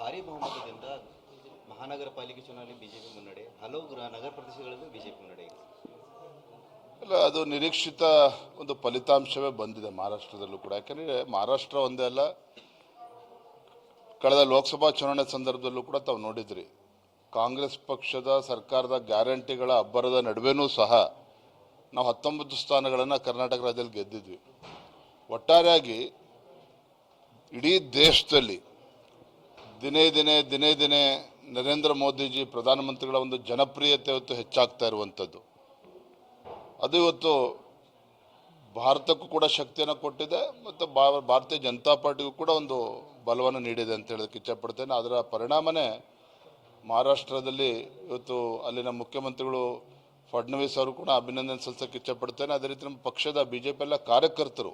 ಭಾರಿ ಬಹುಮತದಿಂದ ಮಹಾನಗರ ಪಾಲಿಕೆ ಚುನಾವಣೆ ಬಿಜೆಪಿ ಮುನ್ನಡೆ, ಹಲವು ಗೃಹ ನಗರ ಪ್ರದೇಶಗಳಲ್ಲಿ ಬಿಜೆಪಿ ಮುನ್ನಡೆ ಅಲ್ಲ ಅದು ನಿರೀಕ್ಷಿತ ಒಂದು ಫಲಿತಾಂಶವೇ ಬಂದಿದೆ ಮಹಾರಾಷ್ಟ್ರದಲ್ಲೂ ಕೂಡ. ಯಾಕಂದರೆ ಮಹಾರಾಷ್ಟ್ರ ಒಂದೇ ಅಲ್ಲ, ಕಳೆದ ಲೋಕಸಭಾ ಚುನಾವಣೆ ಸಂದರ್ಭದಲ್ಲೂ ಕೂಡ ತಾವು ನೋಡಿದ್ರಿ. ಕಾಂಗ್ರೆಸ್ ಪಕ್ಷದ ಸರ್ಕಾರದ ಗ್ಯಾರಂಟಿಗಳ ಅಬ್ಬರದ ನಡುವೆನೂ ಸಹ ನಾವು ಹತ್ತೊಂಬತ್ತು ಸ್ಥಾನಗಳನ್ನು ಕರ್ನಾಟಕ ರಾಜ್ಯದಲ್ಲಿ ಗೆದ್ದಿದ್ವಿ. ಒಟ್ಟಾರೆಯಾಗಿ ಇಡೀ ದೇಶದಲ್ಲಿ ದಿನೇ ದಿನೇ ದಿನೇ ದಿನೇ ನರೇಂದ್ರ ಮೋದಿಜಿ ಪ್ರಧಾನಮಂತ್ರಿಗಳ ಒಂದು ಜನಪ್ರಿಯತೆ ಇವತ್ತು ಹೆಚ್ಚಾಗ್ತಾ ಇರುವಂಥದ್ದು. ಅದು ಇವತ್ತು ಭಾರತಕ್ಕೂ ಕೂಡ ಶಕ್ತಿಯನ್ನು ಕೊಟ್ಟಿದೆ ಮತ್ತು ಭಾರತೀಯ ಜನತಾ ಪಾರ್ಟಿಗೂ ಕೂಡ ಒಂದು ಬಲವನ್ನು ನೀಡಿದೆ ಅಂತ ಹೇಳೋದಕ್ಕೆ ಇಚ್ಛಪಡ್ತೇನೆ. ಅದರ ಪರಿಣಾಮನೇ ಮಹಾರಾಷ್ಟ್ರದಲ್ಲಿ ಇವತ್ತು ಅಲ್ಲಿನ ಮುಖ್ಯಮಂತ್ರಿಗಳು ಫಡ್ನವೀಸ್ ಅವರು ಕೂಡ ಅಭಿನಂದನೆ ಸಲ್ಲಿಸೋಕ್ಕೆ ಇಚ್ಛಪಡ್ತೇನೆ. ಅದೇ ರೀತಿ ನಮ್ಮ ಪಕ್ಷದ ಬಿ ಜೆ ಪಿ ಎಲ್ಲ ಕಾರ್ಯಕರ್ತರು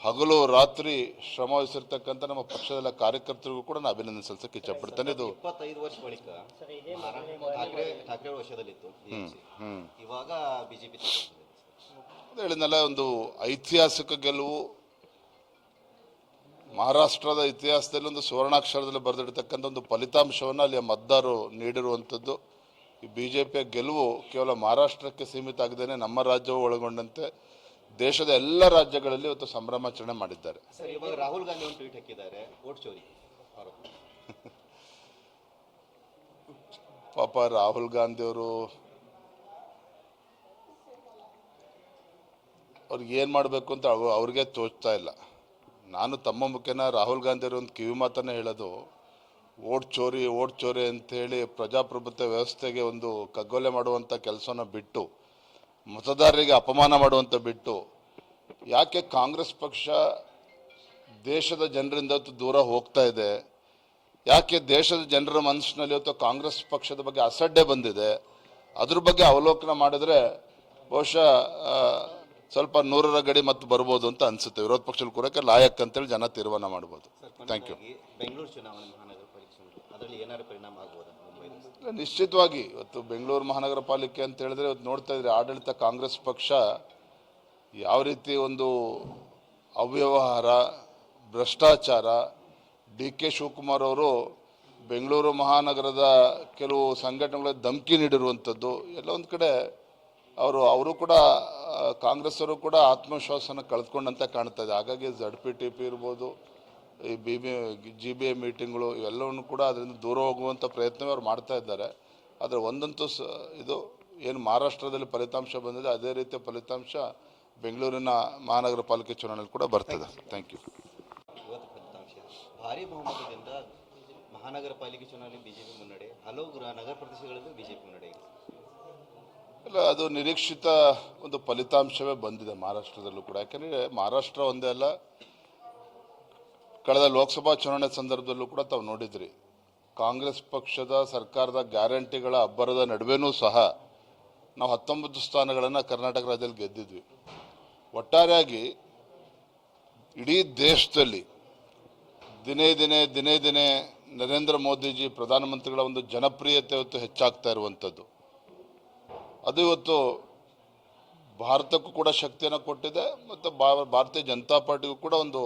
ಹಗಲು ರಾತ್ರಿ ಶ್ರಮ ವಹಿಸಿರ್ತಕ್ಕಂಥ ನಮ್ಮ ಪಕ್ಷದ ಕಾರ್ಯಕರ್ತರಿಗೂ ಕೂಡ ನಾನು ಅಭಿನಂದನೆ ಸಲ್ಲಿಸಕ್ಕೆ ಇಚ್ಛಪಡ್ತೇನೆ. ಇದು ಇಪ್ಪತ್ತೈದು ವರ್ಷ ಬಳಿಕ ಠಾಕ್ರೆ ಠಾಕ್ರೆ ವರ್ಷದಲ್ಲಿತ್ತು BJP. ಇವಾಗ ಬಿಜೆಪಿ ಹೇಳಿದ್ನಲ್ಲ ಒಂದು ಐತಿಹಾಸಿಕ ಗೆಲುವು ಮಹಾರಾಷ್ಟ್ರದ ಇತಿಹಾಸದಲ್ಲಿ ಒಂದು ಸುವರ್ಣಾಕ್ಷರದಲ್ಲಿ ಬರೆದಿರ್ತಕ್ಕಂಥ ಒಂದು ಫಲಿತಾಂಶವನ್ನು ಅಲ್ಲಿಯ ಮತದಾರರು ನೀಡಿರುವಂಥದ್ದು. ಈ ಬಿ ಜೆ ಪಿಯ ಗೆಲುವು ಕೇವಲ ಮಹಾರಾಷ್ಟ್ರಕ್ಕೆ ಸೀಮಿತ ಆಗದೇನೆ ನಮ್ಮ ರಾಜ್ಯವು ಒಳಗೊಂಡಂತೆ. ದೇಶದ ಎಲ್ಲ ರಾಜ್ಯಗಳಲ್ಲಿ ಇವತ್ತು ಸಂಭ್ರಮಾಚರಣೆ ಮಾಡಿದ್ದಾರೆ. ರಾಹುಲ್ ಗಾಂಧಿ ಒಂದು ಟ್ವೀಟ್ ಹಾಕಿದ್ದಾರೆ ಚೋರಿ. ಪಾಪ ರಾಹುಲ್ ಗಾಂಧಿ ಅವರು ಅವ್ರಿಗೆ ಏನು ಮಾಡಬೇಕು ಅಂತ ಅವ್- ಅವ್ರಿಗೆ ತೋಚ್ತಾ ಇಲ್ಲ. ನಾನು ತಮ್ಮ ಮುಖೇನ ರಾಹುಲ್ ಗಾಂಧಿ ಅವರು ಒಂದು ಕಿವಿ ಮಾತನ್ನೇ ಹೇಳೋದು ಓಟ್ ಚೋರಿ ಓಟ್ ಚೋರಿ ಅಂತೇಳಿ ಪ್ರಜಾಪ್ರಭುತ್ವ ವ್ಯವಸ್ಥೆಗೆ ಒಂದು ಕಗ್ಗೊಲೆ ಮಾಡುವಂಥ ಕೆಲಸನ ಬಿಟ್ಟು ಮತದಾರರಿಗೆ ಅಪಮಾನ ಮಾಡುವಂಥ ಬಿಟ್ಟು ಯಾಕೆ ಕಾಂಗ್ರೆಸ್ ಪಕ್ಷ ದೇಶದ ಜನರಿಂದ ದೂರ ಹೋಗ್ತಾ ಇದೆ? ಯಾಕೆ ದೇಶದ ಜನರ ಮನಸ್ಸಿನಲ್ಲಿ ಅಥವಾ ಕಾಂಗ್ರೆಸ್ ಪಕ್ಷದ ಬಗ್ಗೆ ಅಸಡ್ಡೆ ಬಂದಿದೆ? ಅದ್ರ ಬಗ್ಗೆ ಅವಲೋಕನ ಮಾಡಿದ್ರೆ ಬಹುಶಃ ಸ್ವಲ್ಪ ನೂರರ ಗಡಿ ಮತ್ತೆ ಬರ್ಬೋದು ಅಂತ ಅನ್ಸುತ್ತೆ. ವಿರೋಧ ಪಕ್ಷದಲ್ಲಿ ಕೂರಕ್ಕೆ ಲಾಯಕ್ ಅಂತೇಳಿ ಜನ ತೀರ್ಮಾನ ಮಾಡ್ಬೋದು. ಥ್ಯಾಂಕ್ ಯು ಬೆಂಗಳೂರು ಚುನಾವಣೆ ಮಹಾನಗರ ಪರೀಕ್ಷೆ ಅದರಲ್ಲಿ ಏನಾದ್ರು ಪರಿಣಾಮ ಆಗ್ಬೋದಾ? ಇಲ್ಲ, ನಿಶ್ಚಿತವಾಗಿ. ಇವತ್ತು ಬೆಂಗಳೂರು ಮಹಾನಗರ ಪಾಲಿಕೆ ಅಂತ ಹೇಳಿದ್ರೆ ಇವತ್ತು ನೋಡ್ತಾ ಇದ್ರೆ ಆಡಳಿತ ಕಾಂಗ್ರೆಸ್ ಪಕ್ಷ ಯಾವ ರೀತಿ ಒಂದು ಅವ್ಯವಹಾರ ಭ್ರಷ್ಟಾಚಾರ ಡಿ ಕೆ ಶಿವಕುಮಾರ್ ಅವರು ಬೆಂಗಳೂರು ಮಹಾನಗರದ ಕೆಲವು ಸಂಘಟನೆಗಳ ಧಮಕಿ ನೀಡಿರುವಂಥದ್ದು ಎಲ್ಲ ಒಂದು ಕಡೆ ಅವರು ಅವರು ಕೂಡ ಕಾಂಗ್ರೆಸ್ ಅವರು ಕೂಡ ಆತ್ಮವಿಶ್ವಾಸನ ಕಳೆದುಕೊಂಡಂತ ಕಾಣ್ತಾ ಇದೆ. ಹಾಗಾಗಿ ಝಡ್ ಪಿ ಟಿ ಪಿ ಇರ್ಬೋದು B B G B A ಮೀಟಿಂಗ್ಗಳು ಇವೆಲ್ಲವನ್ನು ಕೂಡ ಅದರಿಂದ ದೂರ ಹೋಗುವಂಥ ಪ್ರಯತ್ನವೇ ಅವ್ರು ಮಾಡ್ತಾ ಇದ್ದಾರೆ. ಆದರೆ ಒಂದಂತೂ ಸ ಇದು ಏನು ಮಹಾರಾಷ್ಟ್ರದಲ್ಲಿ ಫಲಿತಾಂಶ ಬಂದಿದೆ ಅದೇ ರೀತಿಯ ಫಲಿತಾಂಶ ಬೆಂಗಳೂರಿನ ಮಹಾನಗರ ಪಾಲಿಕೆ ಚುನಾವಣೆಯಲ್ಲಿ ಕೂಡ ಬರ್ತದೆ. ಥ್ಯಾಂಕ್ ಯು ಭಾರಿ ಬಹುಮತದಿಂದ ಮಹಾನಗರ ಪಾಲಿಕೆ ಚುನಾವಣೆ ಬಿಜೆಪಿ ಮುನ್ನಡೆ ಹಲವು ಗ್ರ- ನಗರ ಪ್ರದೇಶಗಳಲ್ಲಿ ಬಿಜೆಪಿ ಮುನ್ನಡೆ. ಇಲ್ಲ ಅದು ನಿರೀಕ್ಷಿತ ಒಂದು ಫಲಿತಾಂಶವೇ ಬಂದಿದೆ ಮಹಾರಾಷ್ಟ್ರದಲ್ಲೂ ಕೂಡ. ಯಾಕೆಂದರೆ ಮಹಾರಾಷ್ಟ್ರ ಒಂದೇ ಅಲ್ಲ ಕಳೆದ ಲೋಕಸಭಾ ಚುನಾವಣೆ ಸಂದರ್ಭದಲ್ಲೂ ಕೂಡ ತಾವು ನೋಡಿದ್ರಿ. ಕಾಂಗ್ರೆಸ್ ಪಕ್ಷದ ಸರ್ಕಾರದ ಗ್ಯಾರಂಟಿಗಳ ಅಬ್ಬರದ ನಡುವೆನೂ ಸಹ ನಾವು ಹತ್ತೊಂಬತ್ತು ಸ್ಥಾನಗಳನ್ನು ಕರ್ನಾಟಕ ರಾಜ್ಯದಲ್ಲಿ ಗೆದ್ದಿದ್ವಿ. ಒಟ್ಟಾರೆಯಾಗಿ ಇಡೀ ದೇಶದಲ್ಲಿ ದಿನೇ ದಿನೇ ದಿನೇ ದಿನೇ ನರೇಂದ್ರ ಮೋದಿಜಿ ಪ್ರಧಾನಮಂತ್ರಿಗಳ ಒಂದು ಜನಪ್ರಿಯತೆ ಇವತ್ತು ಹೆಚ್ಚಾಗ್ತಾ ಇರುವಂಥದ್ದು. ಅದು ಇವತ್ತು ಭಾರತಕ್ಕೂ ಕೂಡ ಶಕ್ತಿಯನ್ನು ಕೊಟ್ಟಿದೆ ಮತ್ತು ಭಾರತೀಯ ಜನತಾ ಪಾರ್ಟಿಗೂ ಕೂಡ ಒಂದು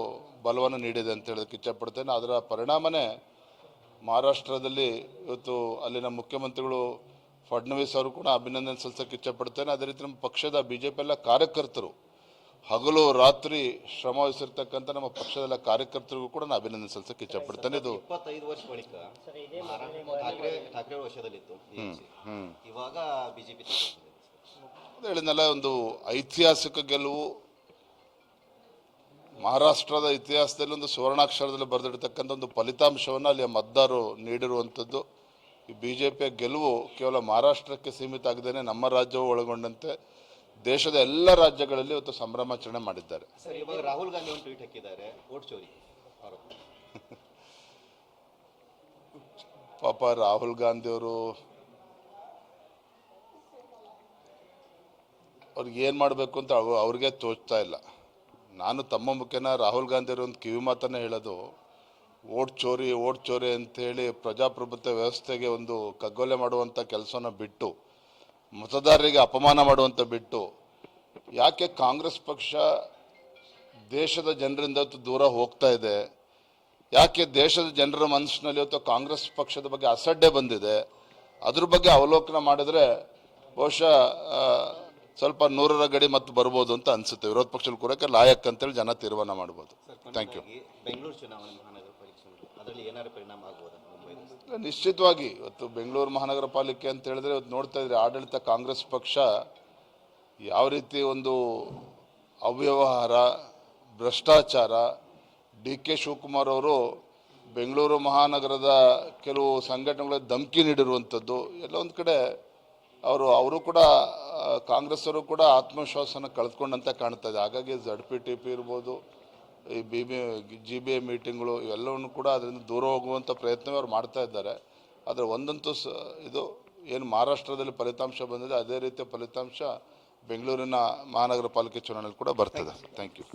ಬಲವನ್ನು ನೀಡಿದೆ ಅಂತ ಹೇಳೋದಕ್ಕೆ ಇಚ್ಛಪಡ್ತೇನೆ. ಅದರ ಪರಿಣಾಮನೇ ಮಹಾರಾಷ್ಟ್ರದಲ್ಲಿ ಇವತ್ತು ಅಲ್ಲಿನ ಮುಖ್ಯಮಂತ್ರಿಗಳು ಫಡ್ನವೀಸ್ ಅವರು ಕೂಡ ಅಭಿನಂದನೆ ಸಲ್ಲಿಸೋಕೆ ಇಚ್ಛಪಡ್ತೇನೆ. ಅದೇ ರೀತಿ ನಮ್ಮ ಪಕ್ಷದ ಬಿ ಜೆ ಪಿ ಎಲ್ಲ ಕಾರ್ಯಕರ್ತರು ಹಗಲು ರಾತ್ರಿ ಶ್ರಮ ವಹಿಸಿರ್ತಕ್ಕಂಥ ನಮ್ಮ ಪಕ್ಷದ ಕಾರ್ಯಕರ್ತರಿಗೂ ಕೂಡ ನಾನು ಅಭಿನಂದನೆ ಸಲ್ಲಿಸಕ್ಕೆ ಇಚ್ಛಪಡ್ತೇನೆ. ಇದು ಇಪ್ಪತ್ತೈದು ವರ್ಷ ಬಳಿಕ ಠಾಕ್ರೆ ವರ್ಷದಲ್ಲಿತ್ತು. ಇವಾಗ ಬಿಜೆಪಿ ಹೇಳಿದ್ನಲ್ಲ ಒಂದು ಐತಿಹಾಸಿಕ ಗೆಲುವು ಮಹಾರಾಷ್ಟ್ರದ ಇತಿಹಾಸದಲ್ಲಿ ಒಂದು ಸುವರ್ಣಾಕ್ಷರದಲ್ಲಿ ಬರೆದಿರ್ತಕ್ಕಂಥ ಒಂದು ಫಲಿತಾಂಶವನ್ನು ಅಲ್ಲಿಯ ಮತದಾರರು ನೀಡಿರುವಂಥದ್ದು. ಈ ಬಿ ಜೆ ಪಿಯ ಗೆಲುವು ಕೇವಲ ಮಹಾರಾಷ್ಟ್ರಕ್ಕೆ ಸೀಮಿತ ಆಗದೇನೆ ನಮ್ಮ ರಾಜ್ಯವು ಒಳಗೊಂಡಂತೆ ದೇಶದ ಎಲ್ಲ ರಾಜ್ಯಗಳಲ್ಲಿ ಇವತ್ತು ಸಂಭ್ರಮಾಚರಣೆ ಮಾಡಿದ್ದಾರೆ. ರಾಹುಲ್ ಗಾಂಧಿ ಒಂದು ಟ್ವೀಟ್ ಹಾಕಿದ್ದಾರೆ ಪಾಪ ರಾಹುಲ್ ಗಾಂಧಿ ಅವ್ರಿಗೆ ಏನು ಮಾಡಬೇಕು ಅಂತ ಅವ್- ಅವ್ರಿಗೆ ತೋಚ್ತಾ ಇಲ್ಲ. ನಾನು ತಮ್ಮ ಮುಖೇನ ರಾಹುಲ್ ಗಾಂಧಿ ಒಂದು ಕಿವಿ ಮಾತನ್ನೇ ಹೇಳೋದು, ಓಟ್ ಚೋರಿ ಓಟ್ ಚೋರಿ ಅಂತೇಳಿ ಪ್ರಜಾಪ್ರಭುತ್ವ ವ್ಯವಸ್ಥೆಗೆ ಒಂದು ಕಗ್ಗೊಲೆ ಮಾಡುವಂಥ ಕೆಲಸನ ಬಿಟ್ಟು, ಮತದಾರರಿಗೆ ಅಪಮಾನ ಮಾಡುವಂಥ ಬಿಟ್ಟು, ಯಾಕೆ ಕಾಂಗ್ರೆಸ್ ಪಕ್ಷ ದೇಶದ ಜನರಿಂದ ದೂರ ಹೋಗ್ತಾ ಇದೆ, ಯಾಕೆ ದೇಶದ ಜನರ ಮನಸ್ಸಿನಲ್ಲಿ ಅಥವಾ ಕಾಂಗ್ರೆಸ್ ಪಕ್ಷದ ಬಗ್ಗೆ ಅಸಡ್ಡೆ ಬಂದಿದೆ, ಅದ್ರ ಬಗ್ಗೆ ಅವಲೋಕನ ಮಾಡಿದ್ರೆ ಬಹುಶಃ ಸ್ವಲ್ಪ ನೂರರ ಗಡಿ ಮತ್ತು ಬರ್ಬೋದು ಅಂತ ಅನ್ಸುತ್ತೆ. ವಿರೋಧ ಪಕ್ಷದಲ್ಲಿ ಕೂರಕ್ಕೆ ಲಾಯಕ್ ಅಂತೇಳಿ ಜನ ತೀರ್ಮಾನ ಮಾಡ್ಬೋದು. ಥ್ಯಾಂಕ್ ಯು ಬೆಂಗಳೂರು ಚುನಾವಣೆ ಮಹಾನಗರ ಪಾಲಿಕೆ ಅದರಲ್ಲಿ ಏನಾದ್ರು ಪರಿಣಾಮ ಆಗ್ಬೋದಾ ಮುಂಬೈ ನಿಶ್ಚಿತವಾಗಿ. ಇವತ್ತು ಬೆಂಗಳೂರು ಮಹಾನಗರ ಪಾಲಿಕೆ ಅಂತ ಹೇಳಿದ್ರೆ ಇವತ್ತು ನೋಡ್ತಾ ಇದ್ರೆ ಆಡಳಿತ ಕಾಂಗ್ರೆಸ್ ಪಕ್ಷ ಯಾವ ರೀತಿ ಒಂದು ಅವ್ಯವಹಾರ ಭ್ರಷ್ಟಾಚಾರ ಡಿ ಕೆ ಶಿವಕುಮಾರ್ ಅವರು ಬೆಂಗಳೂರು ಮಹಾನಗರದ ಕೆಲವು ಸಂಘಟನೆಗಳ ಧಮಕಿ ನೀಡಿರುವಂಥದ್ದು ಎಲ್ಲ ಒಂದು ಕಡೆ ಅವರು ಅವರು ಕೂಡ ಆ, ಕಾಂಗ್ರೆಸ್ ಅವರು ಕೂಡ ಆತ್ಮವಿಶ್ವಾಸನ ಕಳೆದುಕೊಂಡಂತೆ ಕಾಣ್ತಾ ಇದೆ ಹಾಗಾಗಿ ಝಡ್ ಪಿ ಟಿ ಪಿ ಇರ್ಬೋದು ಈ B B G B A ಮೀಟಿಂಗ್ಗಳು ಇವೆಲ್ಲವನ್ನು ಕೂಡ ಅದರಿಂದ ದೂರ ಹೋಗುವಂಥ ಪ್ರಯತ್ನವೇ ಅವ್ರು ಮಾಡ್ತಾ ಇದ್ದಾರೆ. ಆದರೆ ಒಂದಂತೂ ಸ ಇದು ಏನು ಮಹಾರಾಷ್ಟ್ರದಲ್ಲಿ ಫಲಿತಾಂಶ ಬಂದಿದೆ ಅದೇ ರೀತಿಯ ಫಲಿತಾಂಶ ಬೆಂಗಳೂರಿನ ಮಹಾನಗರ ಪಾಲಿಕೆ ಚುನಾವಣೆಯಲ್ಲಿ ಕೂಡ ಬರ್ತದೆ. Thank you